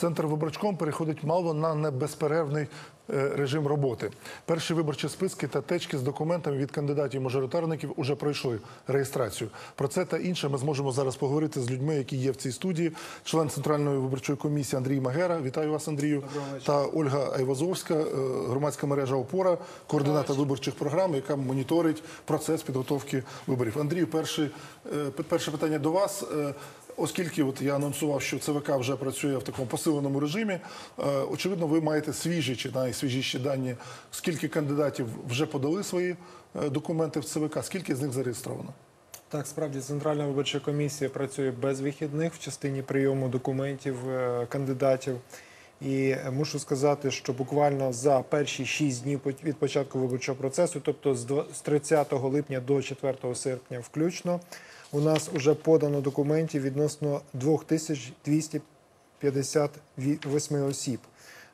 Центр виборчком переходить мало на небезперервний е, режим роботи. Перші виборчі списки та течки з документами від кандидатів-мажоритарників уже пройшли реєстрацію. Про це та інше ми зможемо зараз поговорити з людьми, які є в цій студії. Член центральної виборчої комісії Андрій Магера. Вітаю вас, Андрію. Та Ольга Айвазовська, е, громадська мережа Опора, координатор виборчих програм, яка моніторить процес підготовки виборів. Андрію, перше, е, перше питання до вас. Оскільки от я анонсував, що ЦВК вже працює в такому посиленому режимі, е, очевидно, ви маєте свіжі чи найсвіжіші дані, скільки кандидатів вже подали свої е, документи в ЦВК, скільки з них зареєстровано? Так, справді Центральна виборча комісія працює без вихідних в частині прийому документів е, кандидатів. І мушу сказати, що буквально за перші 6 днів від початку виборчого процесу, тобто з 30 липня до 4 серпня включно, у нас вже подано документів відносно 2258 осіб.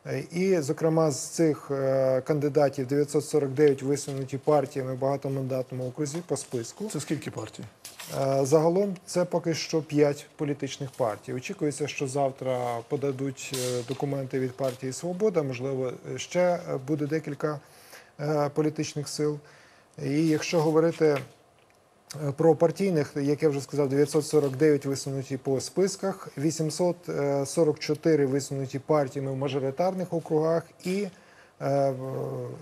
Е, І, зокрема, з цих е, кандидатів 949 висунуті партіями в багатомандатному окрузі по списку. Це скільки партій? Е, Загалом це поки що 5 політичних партій. Очікується, що завтра подадуть е, документи від партії Свобода. Можливо, ще е, буде декілька політичних сил. І якщо говорити про партійних, як я вже сказав, 949 висунуті по списках, 844 висунуті партіями в мажоритарних округах і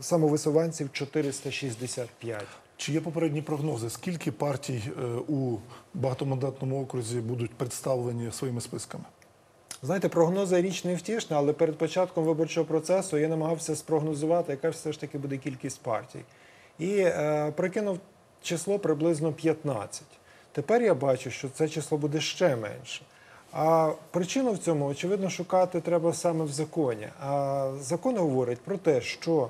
самовисуванців 465. Чи є попередні прогнози? Скільки партій е, у багатомандатному окрузі будуть представлені своїми списками? Знаєте, прогнози річ не втішна, але перед початком виборчого процесу я намагався спрогнозувати, яка все ж таки буде кількість партій. І е, прикинув число приблизно 15. Тепер я бачу, що це число буде ще менше. А причину в цьому, очевидно, шукати треба саме в законі. А закон говорить про те, що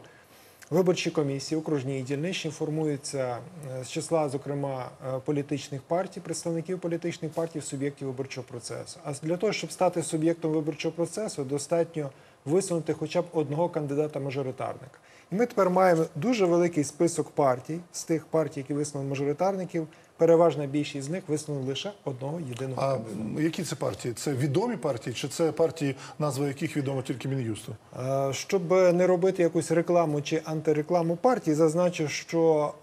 Виборчі комісії, окружні і дільничні формуються е, з числа, зокрема, е, політичних партій, представників політичних партій, суб'єктів виборчого процесу. А для того, щоб стати суб'єктом виборчого процесу, достатньо висунути хоча б одного кандидата-мажоритарника. І ми тепер маємо дуже великий список партій з тих партій, які висунули мажоритарників. Переважна більшість з них висунули лише одного єдиного А кандидата. які це партії? Це відомі партії, чи це партії, назва яких відомо тільки Мін'юсту? Е, Щоб не робити якусь рекламу чи антирекламу партії, зазначу, що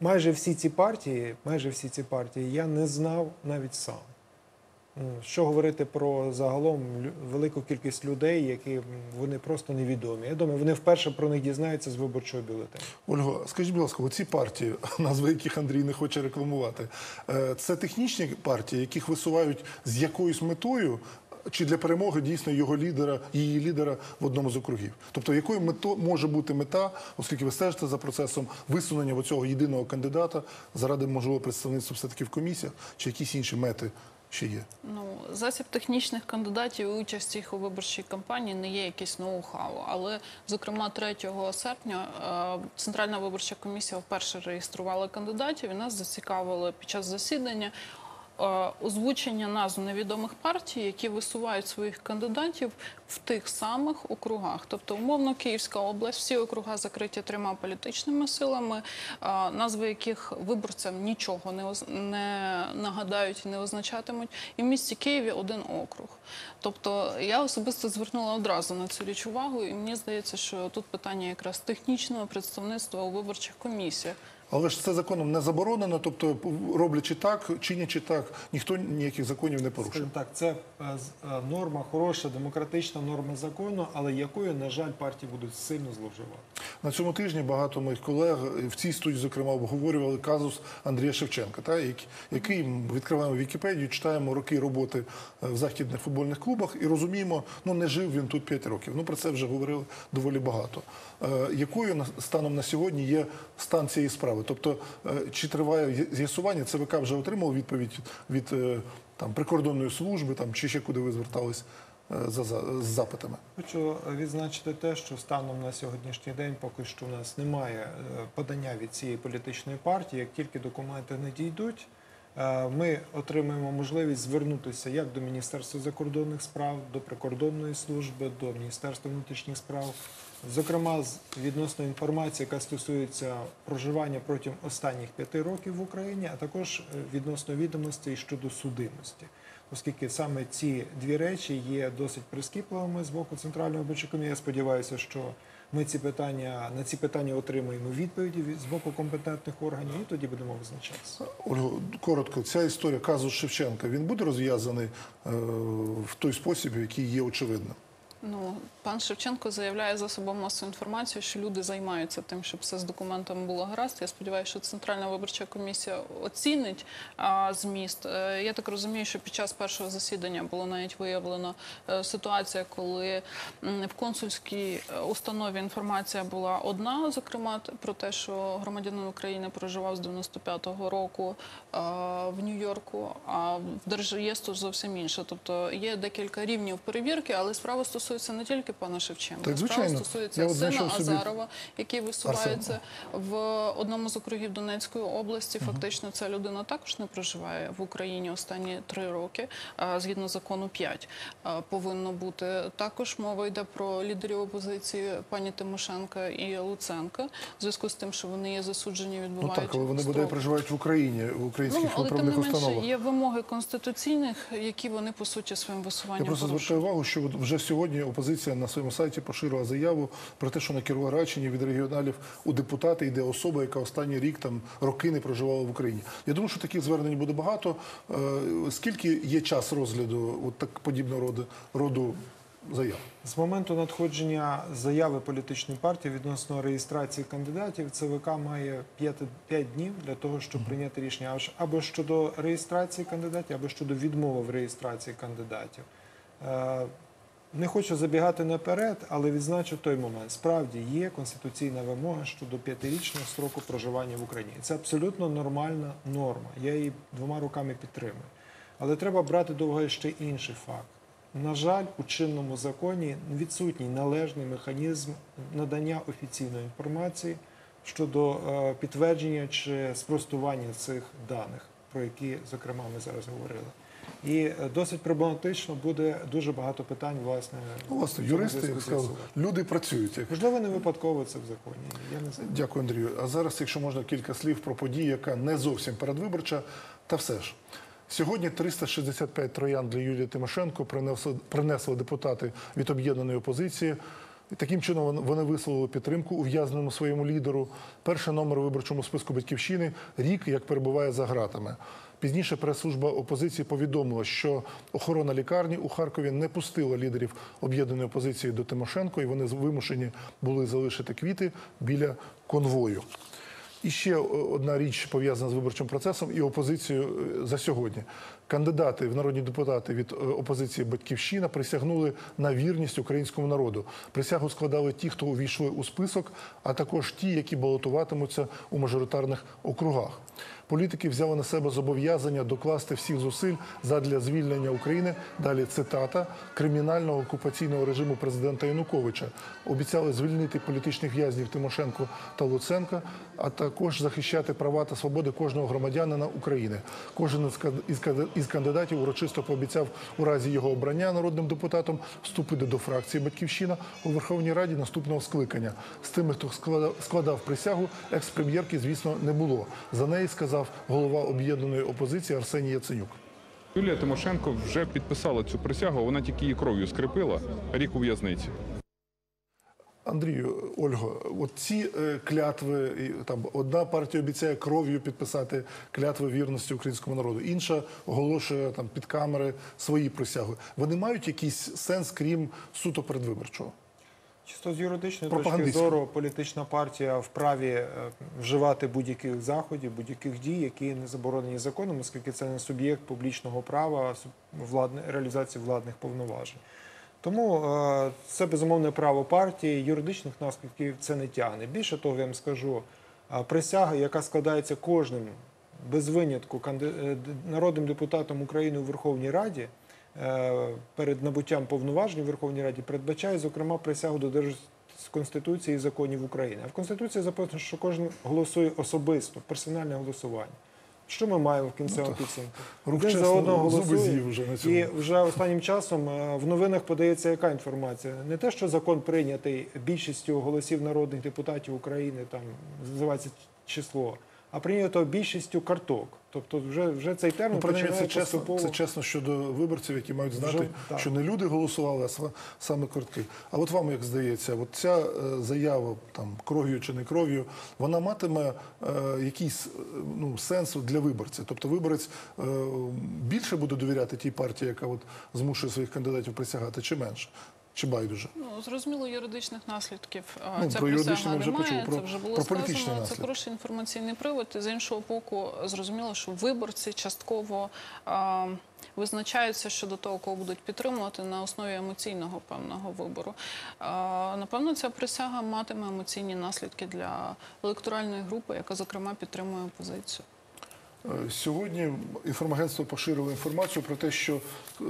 майже всі ці партії, майже всі ці партії я не знав навіть сам. Що говорити про загалом велику кількість людей, які вони просто невідомі. Я думаю, вони вперше про них дізнаються з виборчого бюлетеня. Ольго, скажіть, будь ласка, оці партії, назви яких Андрій не хоче рекламувати, е, це технічні партії, яких висувають з якоюсь метою. Чи для перемоги дійсно його лідера, її лідера в одному з округів? Тобто, якою мето може бути мета, оскільки ви стежите за процесом висунення цього єдиного кандидата заради можливо представництва все таки в комісіях, чи якісь інші мети ще є? Ну, засіб технічних кандидатів і участь їх у виборчій кампанії не є якийсь ноу-хау. Але, зокрема, 3 серпня е, Центральна виборча комісія вперше реєструвала кандидатів і нас зацікавили під час засідання. Е, Озвучення назв невідомих партій, які висувають своїх кандидатів в тих самих округах. Тобто, умовно, Київська область, всі округа закриті трьома політичними силами, е, назви яких виборцям нічого не, нагадають і не означатимуть. І в місті Києві один округ. Тобто я особисто звернула одразу на цю річ увагу, і мені здається, що тут питання якраз технічного представництва у виборчих комісіях. Але ж це законом не заборонено, тобто роблячи так, чинячи так, ніхто ніяких законів не порушує. Так, це е, е, норма хороша, демократична норма закону, але якою, на жаль, партії будуть сильно зловживати. На цьому тижні багато моїх колег в цій студії, зокрема, обговорювали казус Андрія Шевченка, та, який- відкриваємо Вікіпедію, читаємо роки роботи е, в західних футбольних клубах і розуміємо, ну не жив він тут 5 років. Ну про це вже говорили доволі багато. Е, Якою станом на сьогодні є стан цієї справи? Тобто, е, чи триває з'ясування? ЦВК вже отримав відповідь від е, там прикордонної служби, там чи ще куди ви звертались е, за, за з запитами? Хочу відзначити те, що станом на сьогоднішній день поки що у нас немає подання від цієї політичної партії. Як тільки документи надійдуть, е, ми отримаємо можливість звернутися як до Міністерства закордонних справ, до прикордонної служби, до Міністерства внутрішніх справ. Зокрема, відносно інформації, яка стосується проживання протягом останніх п'яти років в Україні, а також е, відносно відомостей щодо судимості. оскільки саме ці дві речі є досить прискіпливими з боку Центральної виборчої комісії. Я сподіваюся, що ми ці питання на ці питання отримаємо відповіді від- з боку компетентних органів, і тоді будемо визначатися. Ольго, коротко, ця історія казус Шевченка, він буде розв'язаний е, в той спосіб, який є очевидним. Ну, пан Шевченко заявляє засобам масової інформації, що люди займаються тим, щоб все з документами було гаразд. Я сподіваюся, що Центральна виборча комісія оцінить а, зміст. Е, Я так розумію, що під час першого засідання було навіть виявлено е, ситуація, коли в консульській е, установі інформація була одна, зокрема про те, що громадянин України проживав з 95-го року е, в Нью-Йорку, а в Держреєстру зовсім інше. Тобто є декілька рівнів перевірки, але справа стосується не тільки пана Шевченка. Так, звичайно. Справа стосується Я сина Азарова, який висувається в одному з округів Донецької області. Фактично, ця людина також не проживає в Україні останні три роки, а згідно закону 5 повинно бути. Також мова йде про лідерів опозиції пані Тимошенка і Луценка, в зв'язку з тим, що вони є засуджені, Ну відбувають так, але вони строк. бодай проживають в Україні, в Ну, українських але тим не менше є вимоги конституційних, які вони по суті своїм Я висуванням просто звертаю увагу, що вже сьогодні опозиція на своєму сайті поширила заяву про те, що на Кіровоградщині від регіоналів у депутати йде особа, яка останній рік там роки не проживала в Україні. Я думаю, що таких звернень буде багато. Е, Скільки є час розгляду от так подібного роду, роду заяв? З моменту надходження заяви політичної партії відносно реєстрації кандидатів, ЦВК має 5, днів для того, щоб прийняти рішення або щодо реєстрації кандидатів, або щодо відмови в реєстрації кандидатів. Не хочу забігати наперед, але відзначу той момент. Справді є конституційна вимога щодо п'ятирічного строку проживання в Україні. Це абсолютно нормальна норма. Я її двома руками підтримую. Але треба брати до уваги ще інший факт. На жаль, у чинному законі відсутній належний механізм надання офіційної інформації щодо е, підтвердження чи спростування цих даних, про які, зокрема, ми зараз говорили. І е, досить проблематично буде дуже багато питань, власне, Ну, власне, юристи, як сказав, люди працюють. Можливо, не випадково це в законі. Я не знаю. Дякую, Андрію. А зараз, якщо можна, кілька слів про подію, яка не зовсім передвиборча, та все ж. Сьогодні 365 троян для Юлії Тимошенко принесли, принесли депутати від об'єднаної опозиції. І таким чином вони- висловили підтримку ув'язненому своєму лідеру. Перший номер у виборчому списку батьківщини рік як перебуває за ґратами. Пізніше прес-служба опозиції повідомила, що охорона лікарні у Харкові не пустила лідерів об'єднаної опозиції до Тимошенко, і вони вимушені були залишити квіти біля конвою. І ще одна річ пов'язана з виборчим процесом і опозицією е, за сьогодні. Кандидати в народні депутати від е, опозиції Батьківщина присягнули на вірність українському народу. Присягу складали ті, хто увійшли у список, а також ті, які балотуватимуться у мажоритарних округах. Політики взяли на себе зобов'язання докласти всіх зусиль задля звільнення України. Далі цитата кримінального окупаційного режиму президента Януковича. Обіцяли звільнити політичних в'язнів Тимошенко та Луценка, а також захищати права та свободи кожного громадянина України. Кожен із кан- із кан- із кандидатів урочисто пообіцяв у разі його обрання народним депутатом вступити до фракції Батьківщина у Верховній Раді наступного скликання. З тими, хто складав, присягу, екс-прем'єрки, звісно, не було. За неї сказав голова об'єднаної опозиції Арсеній Яценюк. Юлія Тимошенко вже підписала цю присягу, вона тільки її кров'ю скріпила рік у в'язниці. Андрію, Ольго, от ці е, клятви, і, там одна партія обіцяє кров'ю підписати клятви вірності українському народу, інша оголошує там під камери свої присяги. Вони мають якийсь сенс, крім суто передвиборчого? Чисто з юридичної точки зору, політична партія вправі е, вживати будь-яких заходів, будь-яких дій, які не заборонені законом, оскільки це не суб'єкт публічного права реалізації владних повноважень. Тому е, це безумовне право партії, юридичних наслідків це не тягне. Більше того, я вам скажу, е, присяга, яка складається кожним без винятку е, народним депутатом України у Верховній Раді перед набуттям повноважень у Верховній Раді передбачає, зокрема, присягу додержуватися Конституції і законів України. А в Конституції записано, що кожен голосує особисто, персональне голосування. Що ми маємо в кінцевому підсумку? рук Один за одного голосує. вже на цьому. І вже останнім часом е, в новинах подається яка інформація? Не те, що закон прийнятий більшістю голосів народних депутатів України, там називається число, а прийнято більшістю карток. Тобто, вже, вже цей термін Ну, принаймні, це починає чесно, поступово. це чесно щодо виборців, які мають знати, Вже, так. що не люди голосували, а саме картки. А от вам як здається, от ця е, заява там кров'ю чи не кров'ю, вона матиме е, якийсь е, ну, сенс для виборця. Тобто виборець е, більше буде довіряти тій партії, яка от змушує своїх кандидатів присягати, чи менше, чи байдуже. Ну, зрозуміло, юридичних наслідків Ну, ця про юридичні ми вже немає, почули, про- це вже було про сказано. Це наслідки. хороший інформаційний привод. І з іншого боку, зрозуміло, що виборці частково а, визначаються щодо того, кого будуть підтримувати на основі емоційного певного вибору. Напевно, ця присяга матиме емоційні наслідки для електоральної групи, яка зокрема підтримує опозицію. Сьогодні інформагентство поширило інформацію про те, що е,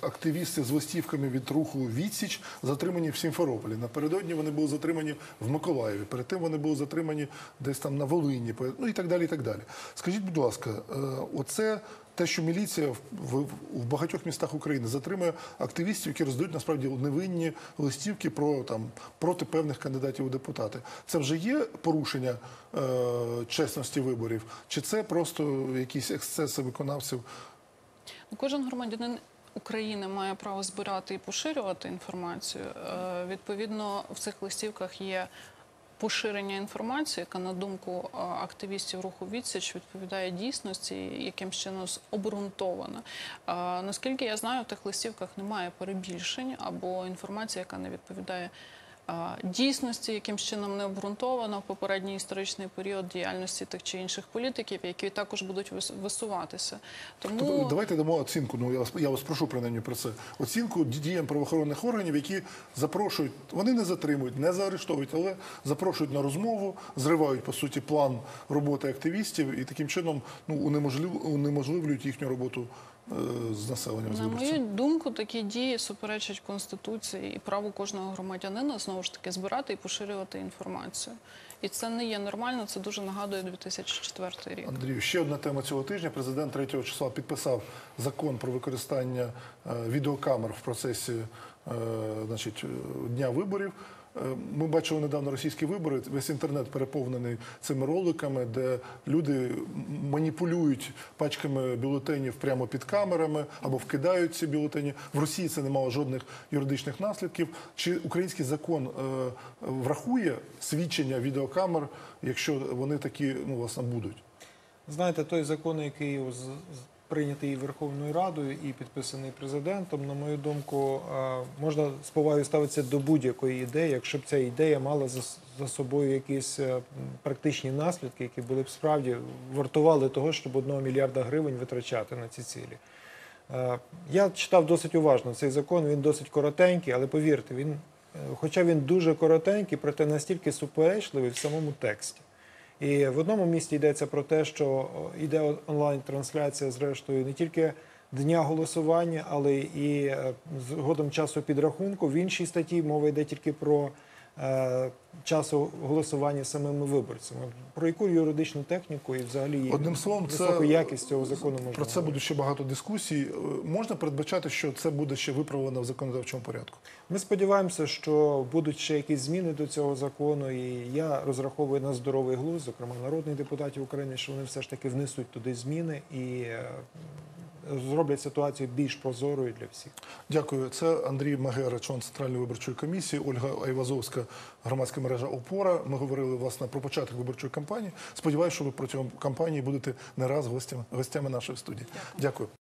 активісти з листівками від руху Відсіч затримані в Сімферополі. Напередодні вони були затримані в Миколаєві. Перед тим вони були затримані десь там на Волині, ну і так далі. І так далі. Скажіть, будь ласка, е, оце те, що міліція в, в, багатьох містах України затримує активістів, які роздають насправді невинні листівки про там проти певних кандидатів у депутати. Це вже є порушення е, чесності виборів, чи це просто якісь ексцеси виконавців? Ну, Кожен громадянин України має право збирати і поширювати інформацію. Е, Відповідно, в цих листівках є поширення інформації, яка, на думку е, активістів руху відсіч, відповідає дійсності, яким чином обґрунтована. Е, Наскільки я знаю, в тих листівках немає перебільшень або інформації, яка не відповідає. Дійсності якимсь чином не обґрунтовано попередній історичний період діяльності тих чи інших політиків, які також будуть вис- висуватися. Тому Тобто, давайте дамо оцінку. Ну я вас прошу принаймні про це. Оцінку діям правоохоронних органів, які запрошують, вони не затримують, не заарештовують, але запрошують на розмову, зривають по суті план роботи активістів і таким чином ну унеможлив, унеможливлюють їхню роботу з населенням з На мою думку, такі дії суперечать конституції і праву кожного громадянина знову ж таки збирати і поширювати інформацію. І це не є нормально. Це дуже нагадує 2004 рік. Андрію, ще одна тема цього тижня. Президент 3 числа підписав закон про використання е, відеокамер в процесі е, значить, е, дня виборів. Е, Ми бачили недавно російські вибори. Весь інтернет переповнений цими роликами, де люди маніпулюють пачками бюлетенів прямо під камерами або вкидають ці бюлетені. В Росії це не мало жодних юридичних наслідків. Чи український закон е, врахує свідчення відеокамер, якщо вони такі ну, власне будуть? Знаєте, той закон, який прийнятий Верховною Радою і підписаний президентом, на мою думку, е, можна з повагою ставитися до будь-якої ідеї, якщо б ця ідея мала за, собою якісь е, практичні наслідки, які були б справді вартували того, щоб одного мільярда гривень витрачати на ці цілі. Е, Я читав досить уважно цей закон, він досить коротенький, але повірте, він, хоча він дуже коротенький, проте настільки суперечливий в самому тексті. І в одному місці йдеться про те, що йде онлайн-трансляція, зрештою, не тільки дня голосування, але і е, згодом часу підрахунку. В іншій статті мова йде тільки про е, часу голосування самими виборцями. Про яку юридичну техніку і взагалі Одним словом, це високу якість цього закону можна Про це буде ще багато дискусій. Е, Можна передбачати, що це буде ще виправлено в законодавчому порядку. Ми сподіваємося, що будуть ще якісь зміни до цього закону, і я розраховую на здоровий глузд, зокрема народних депутатів України, що вони все ж таки внесуть туди зміни і е, зроблять ситуацію більш прозорою для всіх. Дякую. Це Андрій Магера, член Центральної виборчої комісії, Ольга Айвазовська, громадська мережа Опора. Ми говорили власне про початок виборчої кампанії. Сподіваюся, що ви протягом кампанії будете не раз гостями, гостями нашої студії. Дякую.